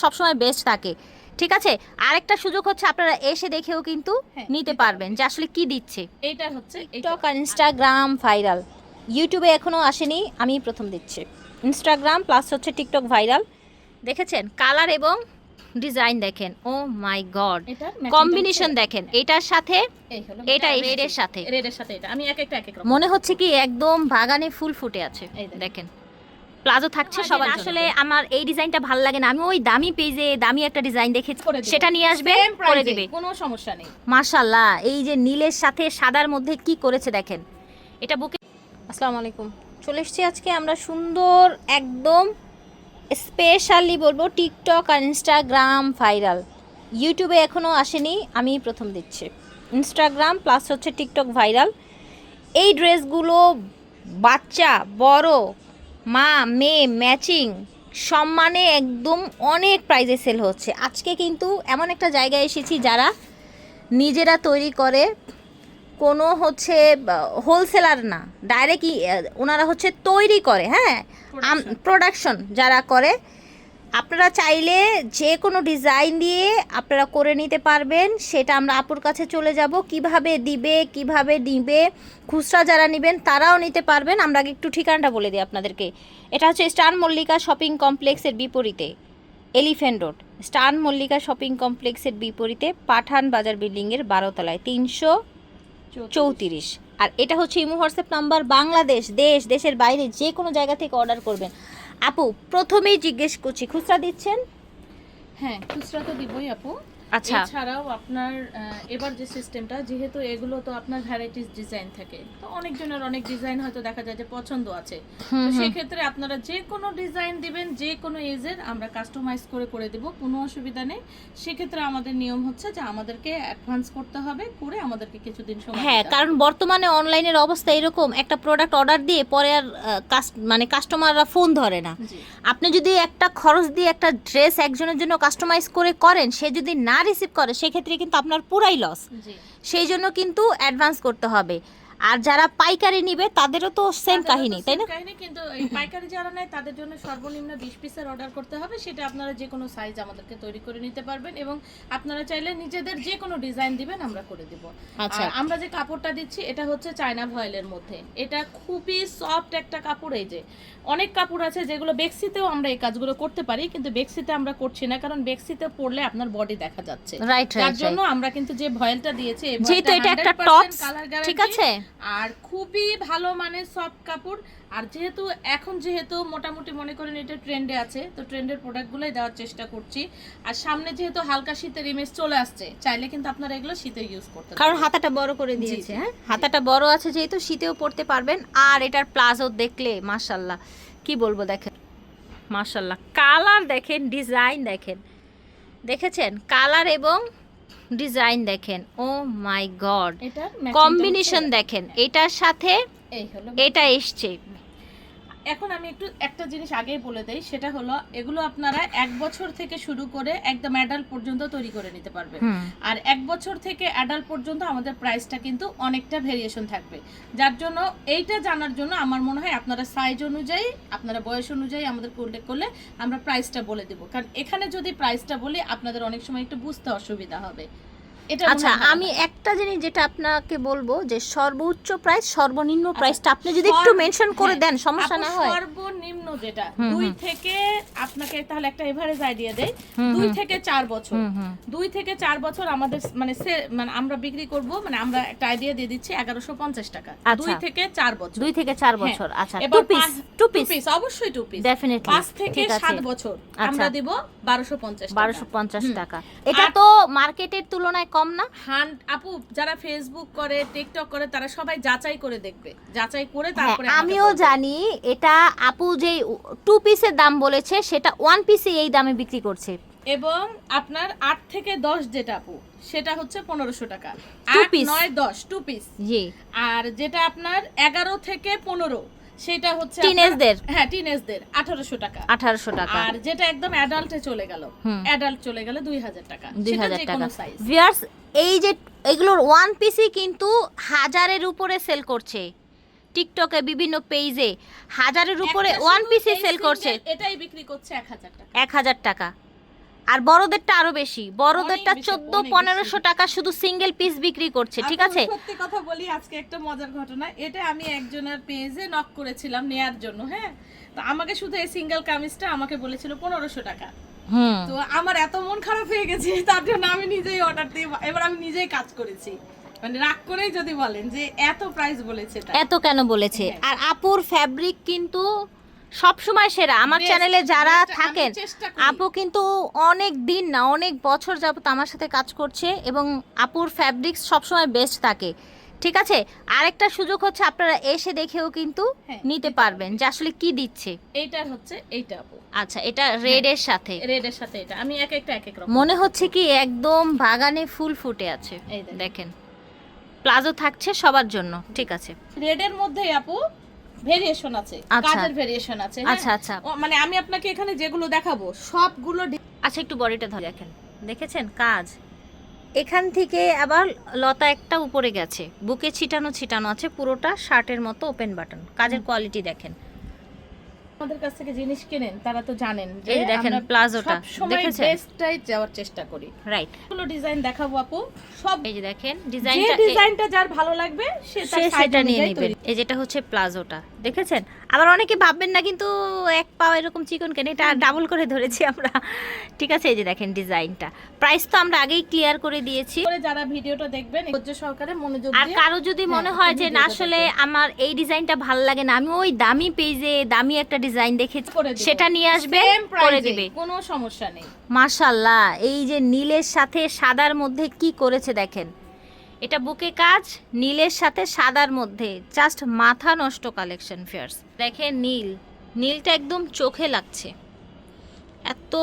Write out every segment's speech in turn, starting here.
সবসময় বেস্ট থাকে। ঠিক আছে? আরেকটা সুযোগ হচ্ছে আপনারা এসে দেখেও কিন্তু হ্যাঁ, নিতে পারবেন যে আসলে কি দিচ্ছে। এইটা হচ্ছে। টিকটক আর ইনস্টাগ্রাম ভাইরাল ইউটিউবে এখনও আসেনি আমি প্রথম দিচ্ছি। ইনস্টাগ্রাম প্লাস হচ্ছে টিকটক ভাইরাল দেখেছেন? কালার এবং ডিজাইন দেখেন। ও মাই গড কম্বিনেশন দেখেন। এটার সাথে এটা রেডের সাথে। রেডের সাথে এটা। আমি এক একটা এক এক মনে হচ্ছে কি একদম বাগানে ফুল ফুটে আছে। এই দেখেন। প্লাজো থাকছে সবার আসলে আমার এই ডিজাইনটা ভালো লাগে না। আমি ওই দামি পেজে দামি একটা ডিজাইন দেখেছি সেটা নিয়ে আসবে করে দিবে। কোনো সমস্যা নেই। মাশাল্লাহ এই যে নীলের সাথে সাদার মধ্যে কি করেছে দেখেন। এটা বুকে আসসালামু আলাইকুম। চলে এসেছি আজকে আমরা সুন্দর একদম স্পেশালি বলব টিকটক আর ইনস্টাগ্রাম ভাইরাল ইউটিউবে এখনও আসেনি আমি প্রথম দিচ্ছি। ইনস্টাগ্রাম প্লাস হচ্ছে টিকটক ভাইরাল এই ড্রেসগুলো বাচ্চা বড় মা মেয়ে ম্যাচিং সম্মানে একদম অনেক প্রাইজে সেল হচ্ছে আজকে কিন্তু এমন একটা জায়গায় এসেছি যারা নিজেরা তৈরি করে কোনো হচ্ছে হোলসেলার না ডাইরেক্ট ওনারা হচ্ছে তৈরি করে হ্যাঁ. প্রোডাকশন যারা করে আপনারা চাইলে যে কোনো ডিজাইন দিয়ে আপনারা করে নিতে পারবেন। সেটা আমরা আপুর কাছে চলে যাব। কীভাবে দিবে, কীভাবে নিবে, খুচরা যারা নেবেন তারাও নিতে পারবেন। আমরা আগে একটু ঠিকানাটা বলে দিই আপনাদেরকে। এটা হচ্ছে স্টার মল্লিকা শপিং কমপ্লেক্সের বিপরীতে elephant road. Star Mallika shopping কমপ্লেক্সের বিপরীতে, পাঠান বাজার বিল্ডিংয়ের বারোতলায়, তিনশো চৌত্রিশ। আর এটা হচ্ছে ইমো হোয়াটসঅ্যাপ নাম্বার। বাংলাদেশ, দেশ, দেশের বাইরে যে কোনো জায়গা থেকে অর্ডার করবেন। আপু প্রথমেই জিজ্ঞেস করছি খুচরা দিচ্ছেন? হ্যাঁ খুচরা তো দিবই আপু। আচ্ছা। এছাড়াও আপনার এবার যে সিস্টেমটা যেহেতু এগুলো তো আপনার ভ্যারাইটিস ডিজাইন থাকে তো অনেকজনের অনেক ডিজাইন হয়তো দেখা যায় যে পছন্দ আছে। তো সেক্ষেত্রে আপনারা যে কোনো ডিজাইন দিবেন যে কোনো এজের আমরা কাস্টমাইজ করে করে দেব কোনো অসুবিধা নেই। সেক্ষেত্রে আমাদের নিয়ম হচ্ছে যে আমাদেরকে অ্যাডভান্স করতে হবে করে আমাদেরকে কিছুদিন সময় হ্যাঁ কারণ বর্তমানে অনলাইনের অবস্থা এরকম একটা প্রোডাক্ট অর্ডার দিয়ে পরে আর মানে কাস্টমাররা ফোন ধরে না। আপনি যদি একটা খরচ দিয়ে একটা ড্রেস একজনের জন্য কাস্টমাইজ করে করেন সে যদি না রিসিভ করে সেক্ষেত্রে কিন্তু আপনার পুরাই লস সেই জন্য কিন্তু অ্যাডভান্স করতে হবে। আর যারা পাইকারি নিবে তাদেরও তো সেম কাহিনী তাই না? কাহিনী কিন্তু এই পাইকারি যারা নেয় তাদের জন্য সর্বনিম্ন বিশ পিসের অর্ডার করতে হবে। সেটা আপনারা যে কোনো সাইজ আমাদেরকে তৈরি করে নিতে পারবেন এবং আপনারা চাইলে নিজেদের যে কোনো ডিজাইন দিবেন আমরা করে দিব। আচ্ছা। আমরা যে কাপড়টা দিচ্ছি এটা হচ্ছে চায়না ভয়েলের মধ্যে। এটা খুবই সফট একটা কাপড় এই যে। অনেক কাপড় আছে যেগুলো বেক্সিতেও আমরা এই কাজগুলো করতে পারি কিন্তু বেক্সিতে আমরা করছি না কারণ বেক্সিতে পরলে আপনার বডি দেখা যাচ্ছে। রাইট তার জন্য আমরা কিন্তু যে ভয়েলটা দিয়েছি যেহেতু এটা একটা 100% টপস ঠিক আছে? আর খুবই ভালো মানে সফট কাপড়। আর যেহেতু এখন যেহেতু মোটামুটি মনে করেন এটা ট্রেন্ডে আছে তো ট্রেন্ডের প্রোডাক্টগুলোই দেওয়ার চেষ্টা করছি। আর সামনে যেহেতু হালকা শীতের ইমেজ চলে আসছে চাইলে কিন্তু আপনারা এগুলো শীতে ইউজ করতে কারণ হাতাটা বড় করে দিয়েছে হ্যাঁ? হাতাটা বড় আছে যেহেতু শীতেও পড়তে পারবেন। আর এটার প্লাজো দেখলে মাশাল্লাহ কি বলব দেখেন? মাশাল্লাহ কালার দেখেন ডিজাইন দেখেন। দেখেছেন? কালার এবং ডিজাইন দেখেন ও মাই গড। কম্বিনেশন দেখেন এটার সাথে এটা এসছে। এখন আমি একটু একটা জিনিস আগেই বলে দেই সেটা হলো এগুলো আপনারা এক বছর থেকে শুরু করে একদম অ্যাডাল্ট পর্যন্ত তৈরি করে নিতে পারবে আর এক বছর থেকে অ্যাডাল্ট পর্যন্ত আমাদের প্রাইসটা কিন্তু অনেকটা ভেরিয়েশন থাকবে। যার জন্য এইটা জানার জন্য আমার মনে হয় আপনারা সাইজ অনুযায়ী আপনারা বয়স অনুযায়ী আমাদের উল্লেখ করলে আমরা প্রাইসটা বলে দেবো। কারণ এখানে যদি প্রাইসটা বলি আপনাদের অনেক সময় একটু বুঝতে অসুবিধা হবে। আচ্ছা আমি একটা জিনিস যেটা আপনাকে বলব যে সর্বোচ্চ প্রাইস সর্বনিম্ন প্রাইসটা আপনি যদি একটু মেনশন করে হ্যাঁ, দেন সমস্যা না হয়। সর্বনিম্ন যেটা। দুই থেকে আপনাকে তাহলে একটা এভারেজ আইডিয়া দেই। দুই থেকে চার বছর। দুই থেকে চার বছর আমাদের মানে মানে আমরা বিক্রি করব মানে আমরা একটা আইডিয়া দিয়ে দিচ্ছি এগারোশো পঞ্চাশ টাকা। আচ্ছা। দুই থেকে চার বছর। দুই থেকে চার। বছর। আচ্ছা টু পিস টু পিস অবশ্যই টু পিস ডেফিনেটলি পাঁচ থেকে সাত বছর আচ্ছা। আমরা দিব বারোশো পঞ্চাশ বারোশো পঞ্চাশ টাকা। এটা তো মার্কেটের তুলনায় কম না? হান আপু যারা ফেসবুক করে টিকটক করে তারা সবাই যাচাই করে দেখবে। যাচাই করে হ্যাঁ, তারপরে আমিও জানি এটা আপু যে টু পিসের দাম বলেছে সেটা ওয়ান পিসে এই দামে বিক্রি করছে। এবং আপনার আট থেকে দশ যেটা আপু সেটা হচ্ছে পনেরোশো টাকা। আট। নয় দশ টু পিস জি। আর যেটা আপনার এগারো থেকে পনেরো সেটা হচ্ছে Teenage-দের? হ্যাঁ টিনেজদের আঠারোশো টাকা। আঠারোশো টাকা। আর যেটা একদম অ্যাডাল্টে চলে গেল। অ্যাডাল্ট চলে গেল দুই হাজার টাকা। দুই সেটা হাজার যে টাকা। কোনো ভিয়ার্স এই যে এগুলোর ওয়ান পিসই কিন্তু হাজারের উপরে সেল করছে। টিকটকে বিভিন্ন পেজে হাজারের উপরে ওয়ান পিসই সেল করছে। এটাই বিক্রি করছে এক হাজার টাকা। এক হাজার টাকা। আর বড়দেরটা আরও বেশি। বড়দেরটা চোদ্দ পনেরোশো টাকা শুধু সিঙ্গেল পিস বিক্রি করছে ঠিক আছে? সত্যি কথা বলি আজকে একটা মজার ঘটনা। এটা আমি একজনের পেজে নক করেছিলাম নেয়ার জন্য হ্যাঁ? তো আমাকে শুধু এই সিঙ্গেল কামিজটা আমাকে বলেছিল পনেরোশো টাকা। হুম। তো আমার এত মন খারাপ হয়ে গেছে তার জন্য আমি নিজেই অর্ডার দিয়ে এবার আমি নিজেই কাজ করেছি। মানে রাগ করেই যদি বলেন যে এত প্রাইস বলেছে এত কেন বলেছে? হ্যাঁ। আর আপুর ফ্যাব্রিক কিন্তু সব সময় সেরা। আমার চ্যানেলে যারা থাকেন আপু কিন্তু অনেক দিন না অনেক বছর যাবত আমার সাথে কাজ করছে এবং আপুর ফ্যাব্রিক্স সবসময় বেস্ট থাকে। ঠিক আছে? আরেকটা সুযোগ হচ্ছে আপনারা এসে দেখেও কিন্তু হ্যাঁ, নিতে পারবেন। যে আসলে কি দিচ্ছে। এইটা হচ্ছে এইটা আপু। আচ্ছা এটা রেডের সাথে। রেডের সাথে এটা। আমি এক একটা এক এক রকম মনে হচ্ছে কি একদম বাগানে ফুল ফুটে আছে। দেখেন। প্লাজো থাকছে সবার জন্য ঠিক আছে। রেডের মধ্যে আপু ভেরিয়েশন আছে আচ্ছা। কাজের ভেরিয়েশন আছে হ্যাঁ? আচ্ছা আচ্ছা। মানে আমি আপনাকে এখানে যেগুলো দেখাবো সবগুলো আচ্ছা একটু বডিটা ধরে রাখেন দেখেছেন? কাজ। এখান থেকে আবার লতা একটা উপরে গেছে। বুকে ছিটানো ছিটানো আছে পুরোটা শার্টের মতো ওপেন বাটন কাজের কোয়ালিটি দেখেন। আমাদের কাছ থেকে জিনিস কেনেন তারা তো জানেন যে এই দেখেন প্লাজোটা সবসময় দেখেছেন? বেস্টটাই যাওয়ার চেষ্টা করি। রাইটগুলো ডিজাইন দেখাবো আপু। সব এই যে দেখেন ডিজাইনটা ডিজাইনটা যার ভালো লাগবে সে তার সে সেটা নিয়ে নেবেন। এই যেটা হচ্ছে প্লাজোটা দেখেছেন? আবার অনেকে ভাববেন না কিন্তু এক পাও এরকম চিকন কেন? এটা ডাবল করে ধরেছি আমরা। ঠিক আছে এই যে দেখেন ডিজাইনটা। প্রাইস তো আমরা আগেই ক্লিয়ার করে দিয়েছি। যারা ভিডিওটা দেখবেন সহকারে মনোযোগ আর কারও যদি মনে হ্যাঁ, হয় যে না আসলে আমার এই ডিজাইনটা ভালো লাগে না আমি ওই দামি পেজে দামি একটা ডিজাইন দেখেছি সেটা নিয়ে আসবে করে দিবে। কোনো সমস্যা নেই। মাশাল্লাহ এই যে নীলের সাথে সাদার মধ্যে কি করেছে দেখেন? এটা বুকে কাজ নীলের সাথে সাদার মধ্যে জাস্ট মাথা নষ্ট কালেকশন ফেয়ার্স দেখেন নীল নীলটা একদম চোখে লাগছে। এত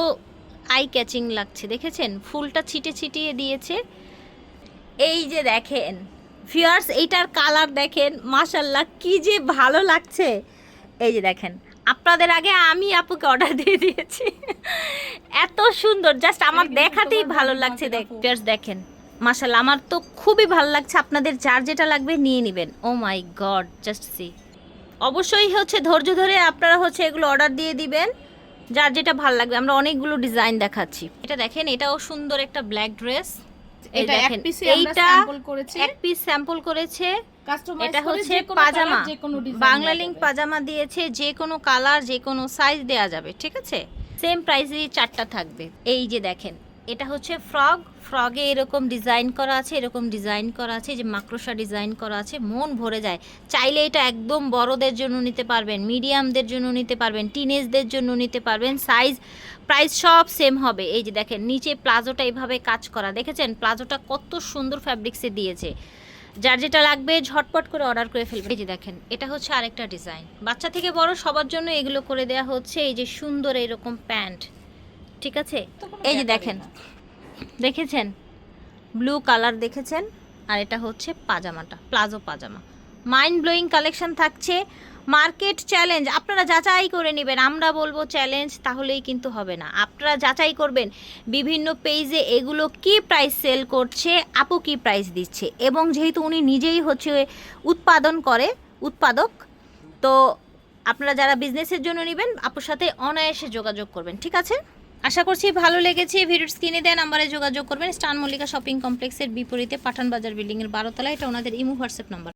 আই ক্যাচিং লাগছে দেখেছেন? ফুলটা ছিটে ছিটিয়ে দিয়েছে। এই যে দেখেন ফিয়ার্স এইটার কালার দেখেন মাশাল্লাহ কি যে ভালো লাগছে। এই যে দেখেন আপনাদের আগে আমি আপুকে অর্ডার দিয়ে দিয়েছি। এত সুন্দর জাস্ট আমার দেখাতেই ভালো লাগছে দেখ ফিয়ার্স দেখেন। মাশাল্লাহ আমার তো খুবই ভালো লাগছে। আপনাদের যার যেটা লাগবে নিয়ে নেবেন। Oh my god just see অবশ্যই হচ্ছে ধৈর্য ধরে আপনারা হচ্ছে এগুলো অর্ডার দিয়ে দিবেন। যার যেটা ভালো লাগবে আমরা অনেকগুলো ডিজাইন দেখাচ্ছি। এটা দেখেন এটাও সুন্দর একটা ব্ল্যাক ড্রেস এটা এক পিসে এইটা এক পিস স্যাম্পল করেছে। এটা হচ্ছে পাজামা। বাংলা লিঙ্ক পাজামা দিয়েছে যে কোনো কালার যে কোনো সাইজ দেয়া যাবে ঠিক আছে? সেম প্রাইসেই চারটা থাকবে। এই যে দেখেন এটা হচ্ছে ফ্রগ। ফ্রগে এরকম ডিজাইন করা আছে, এরকম ডিজাইন করা আছে যে মাকড়সা ডিজাইন করা আছে, মন ভরে যায়। চাইলে এটা একদম বড়দের জন্য নিতে পারবেন, মিডিয়ামদের জন্য নিতে পারবেন, টিনেজদের জন্য নিতে পারবেন, সাইজ, প্রাইস সব সেম হবে। এই যে দেখেন, নিচে প্লাজোটা এইভাবে কাজ করা। দেখেছেন? প্লাজোটা কত সুন্দর ফ্যাব্রিক্সে দিয়েছে। যার যেটা লাগবে ঝটপট করে অর্ডার করে ফেলবে এই যে দেখেন, এটা হচ্ছে আরেকটা ডিজাইন বাচ্চা থেকে বড় সবার জন্য এগুলো করে দেওয়া হচ্ছে। এই যে সুন্দর এরকম প্যান্ট। ঠিক আছে? এই যে দেখেন। দেখেছেন? ব্লু কালার দেখেছেন? আর এটা হচ্ছে পাজামাটা প্লাজো পাজামা। মাইন্ড ব্লোয়িং কালেকশন থাকছে। মার্কেট চ্যালেঞ্জ আপনারা যাচাই করে নেবেন। আমরা বলব চ্যালেঞ্জ তাহলেই কিন্তু হবে না। আপনারা যাচাই করবেন বিভিন্ন পেজে এগুলো কি প্রাইস সেল করছে আপু কি প্রাইস দিচ্ছে। এবং যেহেতু উনি নিজেই হচ্ছে উৎপাদন করে উৎপাদক তো আপনারা যারা বিজনেসের জন্য নেবেন আপুর সাথে অনায়াসে যোগাযোগ করবেন। ঠিক আছে? আশা করছি ভালো লেগেছে। ভিডিওর স্ক্রিনে দেওয়া নাম্বারে যোগাযোগ করবেন। স্টান মল্লিকা শপিং কমপ্লেক্সের বিপরীতে পাঠান বাজার বিল্ডিংয়ের বারোতলা এটা ওনাদের ইমো, হোয়াটসঅ্যাপ নাম্বার।